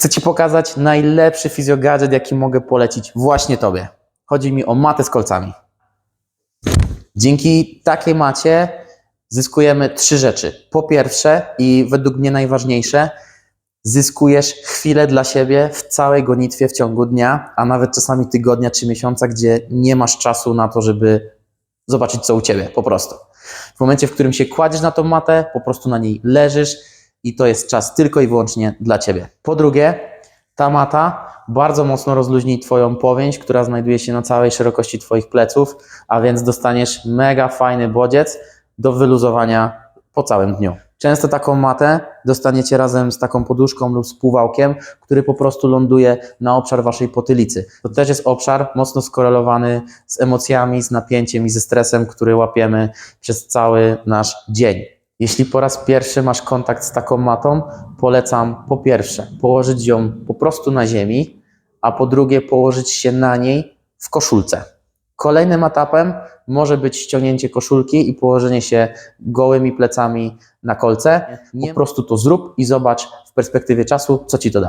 Chcę Ci pokazać najlepszy fizjogadżet, jaki mogę polecić właśnie Tobie. Chodzi mi o matę z kolcami. Dzięki takiej macie zyskujemy trzy rzeczy. Po pierwsze, i według mnie najważniejsze, zyskujesz chwilę dla siebie w całej gonitwie w ciągu dnia, a nawet czasami tygodnia czy miesiąca, gdzie nie masz czasu na to, żeby zobaczyć, co u ciebie, po prostu. W momencie, w którym się kładziesz na tą matę, po prostu na niej leżysz i to jest czas tylko i wyłącznie dla ciebie. Po drugie, ta mata bardzo mocno rozluźni Twoją powięź, która znajduje się na całej szerokości Twoich pleców, a więc dostaniesz mega fajny bodziec do wyluzowania po całym dniu. Często taką matę dostaniecie razem z taką poduszką lub z półwałkiem, który po prostu ląduje na obszar Waszej potylicy. To też jest obszar mocno skorelowany z emocjami, z napięciem i ze stresem, który łapiemy przez cały nasz dzień. Jeśli po raz pierwszy masz kontakt z taką matą, polecam po pierwsze położyć ją po prostu na ziemi, a po drugie położyć się na niej w koszulce. Kolejnym etapem może być ściągnięcie koszulki i położenie się gołymi plecami na kolce. Po prostu to zrób i zobacz w perspektywie czasu, co ci to da.